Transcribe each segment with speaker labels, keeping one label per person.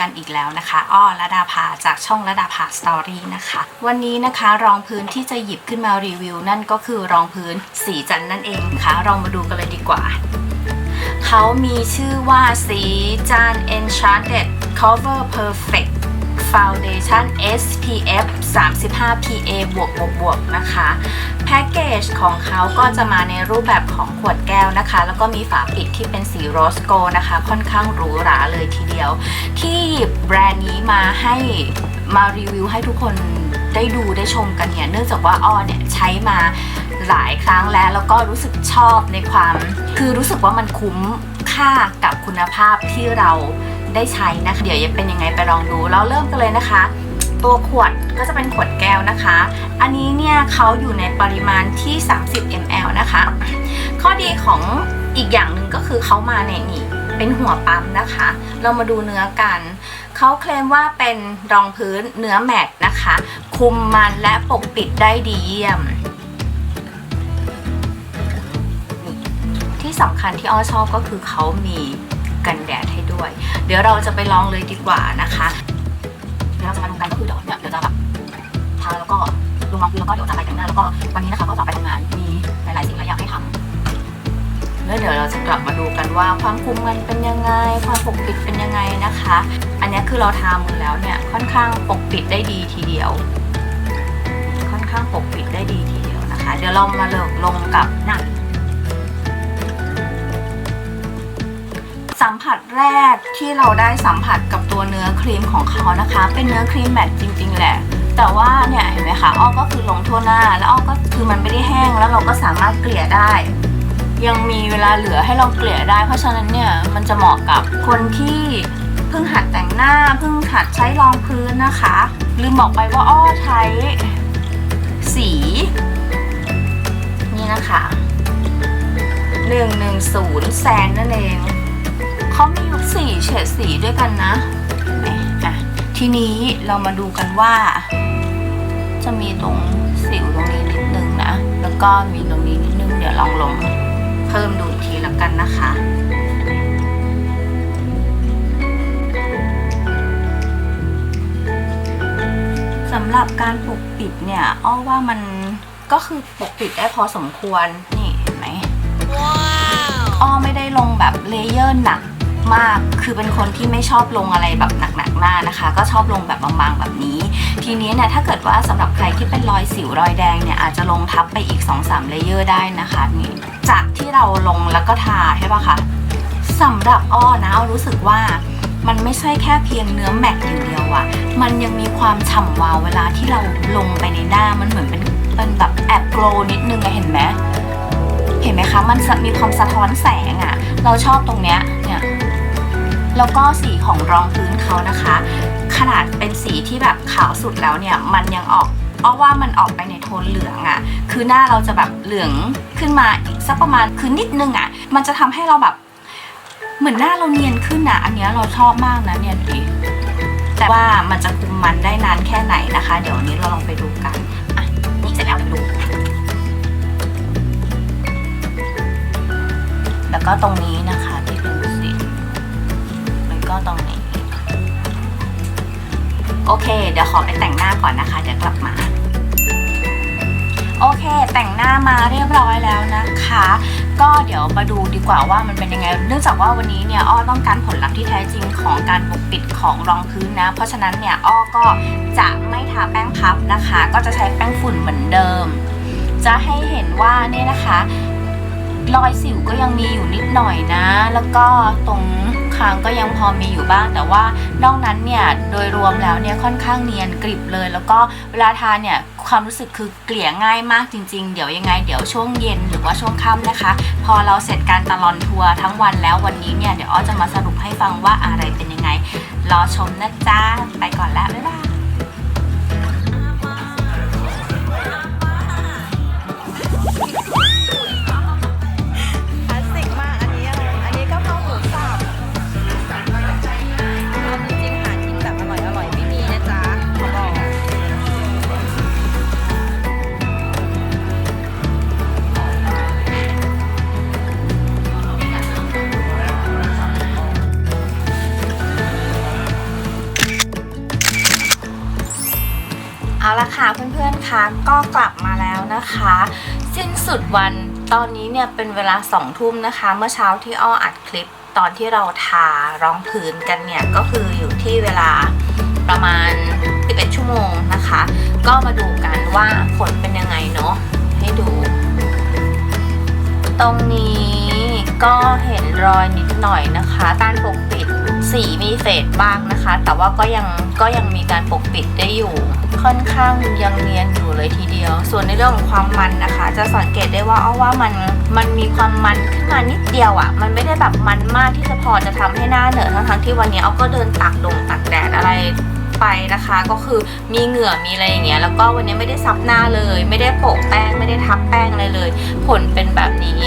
Speaker 1: กันอีกแล้วนะคะอ้อระดาภาจากช่องระดาภาสตอรี่นะคะ วันนี้นะคะรองพื้นที่จะหยิบขึ้นมารีวิว นั่นก็คือรองพื้นสีจันนั่นเองค่ะเรามาดูกันเลยดีกว่าเขามีชื่อว่าสีจัน Enchanted Cover Perfect Foundation SPF 35 PA บวกบวกบวกนะคะ แพ็กเกจของเขาก็จะมาในรูปแบบของขวดแก้วนะคะ แล้วก็มีฝาปิดที่เป็นสีโรสโกนะคะ ค่อนข้างหรูหราเลยทีเดียว ที่หยิบแบรนด์นี้มาให้มารีวิวให้ทุกคนได้ดูได้ชมกันเนี่ย เนื่องจากว่าอ้อเนี่ยใช้มาหลายครั้งแล้ว แล้วก็รู้สึกชอบในความ คือรู้สึกว่ามันคุ้มค่ากับคุณภาพที่เรา ได้ใช้นะคะ เดี๋ยวจะเป็นยังไงไปลองดูเราเริ่มกันเลยนะคะ ตัวขวดก็จะเป็นขวดแก้วนะคะ อันนี้เนี่ยเขาอยู่ในปริมาณที่ 30 ml นะคะ ข้อดีของอีกอย่างหนึ่งก็คือเขามาในนี่เป็นหัวปั๊มนะคะ เรามาดูเนื้อกันเขาเคลมว่าเป็นรองพื้นเนื้อแมตต์นะคะ คุมมันและปกปิดได้ดีเยี่ยมที่สำคัญที่อ้อชอบก็คือเขามีกันแดดให้ด้วย เดี๋ยวเราจะไปลองเลยดีกว่านะคะเดี๋ยวเราจะมาดูกันก็คือเดี๋ยวเนี่ยเดี๋ยวจะแบบทาแล้วก็ลงรองพื้นแล้วก็เดี๋ยวจะไปแต่งหน้าแล้วก็วันนี้นะคะก็จะไปทำงานมีหลายๆสิ่งหลายอย่างให้ทำแล้วเดี๋ยวเราจะกลับมาดูกันว่าความคุมมันเป็นยังไง ความปกปิดเป็นยังไงนะคะ อันนี้คือเราทามือแล้วเนี่ยค่อนข้างปกปิดได้ดีทีเดียว ค่อนข้างปกปิดได้ดีทีเดียวนะคะ เดี๋ยวเรามาเลิกลงกับหน้า สัมผัสแรกที่เราได้สัมผัสกับตัวเนื้อครีมของเขานะคะ เป็นเนื้อครีมแมตต์จริง ๆ แหละ แต่ว่าเนี่ยเห็นไหมคะอ้อก็คือลงทั่วหน้า แล้วอ้อก็คือมันไม่ได้แห้งแล้วเราก็สามารถเกลี่ยได้ ยังมีเวลาเหลือให้เราเกลี่ยได้ เพราะฉะนั้นเนี่ยมันจะเหมาะกับคนที่เพิ่งหัดแต่งหน้าเพิ่งหัดใช้รองพื้นนะคะ ลืมบอกไปว่าอ้อใช้สี นี่นะคะ 110แซนนั่นเอง เขามีอยู่สี่เฉดสีด้วยกันนะเห็นไหมอะทีนี้เรามาดูกันว่า จะมีตรงสิวตรงนี้นิดนึงนะ แล้วก็มีตรงนี้นิดนึง เดี๋ยวลองลงเพิ่มดูอีกทีแล้วกันนะคะสำหรับการปกปิดเนี่ยอ้อว่ามันก็คือปกปิดได้พอสมควร นี่เห็นไหมอ้อไม่ได้ลงแบบเลเยอร์หนัก มาก คือเป็นคนที่ไม่ชอบลงอะไรแบบหนักๆหน้านะคะ ก็ชอบลงแบบบางๆแบบนี้ ทีนี้เนี่ยถ้าเกิดว่าสำหรับใครที่เป็นรอยสิวรอยแดงเนี่ยอาจจะลงทับไปอีก 2-3เลเยอร์ได้นะคะนี่จากที่เราลงแล้วก็ทาใช่ปะคะสำหรับอ้อนะรู้สึกว่ามันไม่ใช่แค่เพียงเนื้อแมตต์อย่างเดียวอะมันยังมีความฉ่ำวาวเวลาที่เราลงไปในหน้ามันเหมือนเป็นเป็นแบบแอบโกลนิดนึงอะเห็นไหมเห็นไหมคะ มันมีความสะท้อนแสงอะเราชอบตรงเนี้ย แล้วก็สีของรองพื้นเขานะคะ ขนาดเป็นสีที่แบบขาวสุดแล้วเนี่ยมันยังออกอ้อว่ามันออกไปในโทนเหลืองอะ่ะ คือหน้าเราจะแบบเหลืองขึ้นมาอีกสักประมาณคือนิดนึงอะ่ะ มันจะทำให้เราแบบเหมือนหน้าเราเนียนขึ้นอะ อันนี้เราชอบมากนะเนี่ยดีแต่ว่ามันจะคุมมันได้นานแค่ไหนนะคะ เดี๋ยววันนี้เราลองไปดูกันอะนี่เสร็จแล้วไปดู แล้วก็ตรงนี้นะคะ ตรงนี้ โอเค เดี๋ยวขอไปแต่งหน้าก่อนนะคะ เดี๋ยวกลับมา โอเค แต่งหน้ามาเรียบร้อยแล้วนะคะ ก็เดี๋ยวมาดูดีกว่าว่ามันเป็นยังไง เนื่องจากว่าวันนี้เนี่ยอ้อต้องการผลลัพธ์ที่แท้จริงของการปกปิดของรองพื้นนะ เพราะฉะนั้นเนี่ยอ้อก็จะไม่ทาแป้งพับนะคะ ก็จะใช้แป้งฝุ่นเหมือนเดิม จะให้เห็นว่าเนี่ยนะคะ รอยสิวก็ยังมีอยู่นิดหน่อยนะ แล้วก็ตรงคางก็ยังพอมีอยู่บ้าง แต่ว่านอกนั้นเนี่ยโดยรวมแล้วเนี่ยค่อนข้างเนียนกริบเลย แล้วก็เวลาทานเนี่ยความรู้สึกคือเกลี่ยง่ายมากจริง ๆ เดี๋ยวยังไง เดี๋ยวช่วงเย็นหรือว่าช่วงค่ำนะคะ พอเราเสร็จการตลอนทัวร์ทั้งวันแล้ววันนี้เนี่ยเดี๋ยวอ้อจะมาสรุปให้ฟังว่าอะไรเป็นยังไง รอชมนะจ๊ะไปก่อนแล้วบ๊ายบาย
Speaker 2: ก็ก
Speaker 1: ลับมาแล้วนะคะ สิ้นสุดวันตอนนี้เนี่ยเป็นเวลาสองทุ่มนะคะ เมื่อเช้าที่อ้ออัดคลิปตอนที่เราทารองพื้นกันเนี่ย ก็คืออยู่ที่เวลาประมาณ 11 ชั่วโมงนะคะ ก็มาดูกันว่าผลเป็นยังไงเนาะให้ดู ตรงนี้ก็เห็นรอยนิดหน่อยนะคะการปกปิด สีมีเศษบ้างนะคะ แต่ว่าก็ยังก็ยังมีการปกปิดได้อยู่ ค่อนข้างยังเนียนอยู่เลยทีเดียว ส่วนในเรื่องของความมันนะคะ จะสังเกตได้ว่าเอาว่ามันมันมีความมันขึ้นมานิดเดียวอะ่ะ มันไม่ได้แบบมันมากที่จะพอจะทำให้หน้าเหนอะทั้งๆที่วันนี้เอาก็เดินตากลงตากแดดอะไรไปนะคะก็คือมีเหงื่อมีอะไรอย่างเงี้ยแล้วก็วันนี้ไม่ได้ซับหน้าเลย ไม่ได้โปะแป้งไม่ได้ทับแป้งอะไรเลย ผลเป็นแบบนี้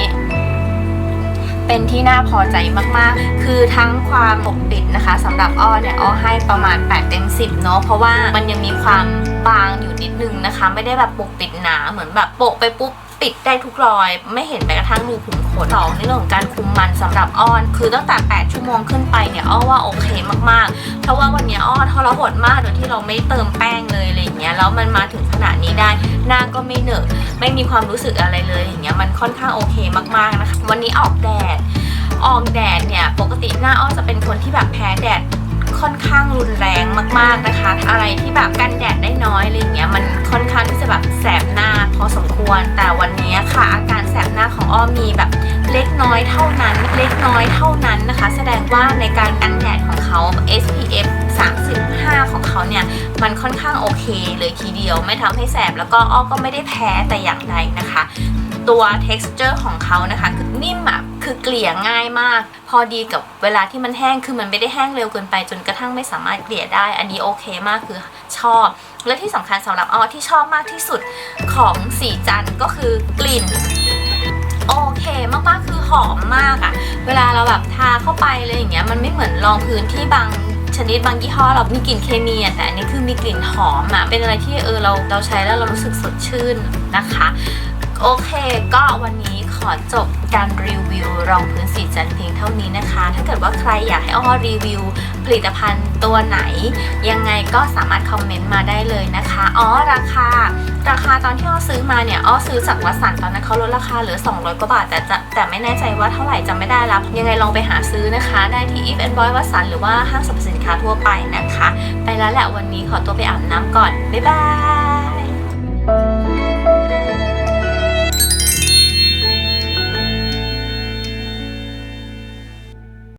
Speaker 1: เป็นที่น่าพอใจมากๆ คือทั้งความปกปิดนะคะสำหรับอ้อเนี่ยอ้อให้ประมาณ8เต็ม10เนาะเพราะว่ามันยังมีความบางอยู่นิดนึงนะคะ ไม่ได้แบบปกปิดหนาเหมือนแบบโปะไปปุ๊บ ปิดได้ทุกรอย ไม่เห็นแม้กระทั่งรูขุมขนสองในเรื่องของการคุมมันสำหรับอ้อน คือตั้งแต่ 8 ชั่วโมงขึ้นไปเนี่ยอ้อว่าโอเคมากๆ เพราะว่าวันนี้อ้อทรหดมากโดยที่เราไม่เติมแป้งเลยอะไรอย่างเงี้ยแล้วมันมาถึงขนาดนี้ได้ หน้าก็ไม่เหนอะไม่มีความรู้สึกอะไรเลยอย่างเงี้ยมันค่อนข้างโอเคมากๆนะคะวันนี้ออกแดดออกแดดเนี่ยปกติหน้าอ้อจะเป็นคนที่แบบแพ้แดด ค่อนข้างรุนแรงมากๆนะคะ อะไรที่แบบกันแดดได้น้อยอะไรอย่างเงี้ยมันค่อนข้างที่จะแบบแสบหน้าพอสมควร แต่วันนี้ค่ะอาการแสบหน้าของอ้อมีแบบเล็กน้อยเท่านั้น เล็กน้อยเท่านั้นนะคะ แสดงว่าในการกันแดดของเขา SPF 35 ของเขาเนี่ย มันค่อนข้างโอเคเลยทีเดียว ไม่ทำให้แสบแล้วก็อ้อก็ไม่ได้แพ้แต่อย่างใดนะคะ ตัว texture ของเขานะคะ คือนิ่มอะคือเกลี่ยง่ายมาก พอดีกับเวลาที่มันแห้งคือมันไม่ได้แห้งเร็วเกินไป จนกระทั่งไม่สามารถเกลี่ยได้ อันนี้โอเคมากคือชอบ และที่สำคัญสำหรับอ้อที่ชอบมากที่สุดของสีจันก็คือกลิ่นโอเคมากๆคือหอมมากอะเวลาเราแบบทาเข้าไปเลยอย่างเงี้ยมันไม่เหมือนรองพื้นที่บางชนิดบางยี่ห้อเรามีกลิ่นเคมีอะแต่อันนี้คือมีกลิ่นหอมอะเป็นอะไรที่เออเราเราใช้แล้วเรารู้สึกสดชื่นนะคะ โอเค ก็วันนี้ขอจบการรีวิวรองพื้นสีจันเพียงเท่านี้นะคะ ถ้าเกิดว่าใครอยากให้อ้อรีวิวผลิตภัณฑ์ตัวไหน ยังไงก็สามารถคอมเมนต์มาได้เลยนะคะ อ๋อราคา ราคาตอนที่อ้อซื้อมาเนี่ยอ้อซื้อจากวัสันตอนนั้นเขาลดราคาเหลือ 200 กว่าบาท แต่จะแต่ไม่แน่ใจว่าเท่าไหร่จำไม่ได้แล้วยังไงลองไปหาซื้อนะคะ ได้ที่ If and Boy วัสันหรือว่าห้างสรรพสินค้าทั่วไปนะคะ ไปแล้วแหละวันนี้ขอตัวไปอาบน้ำก่อนบ๊ายบาย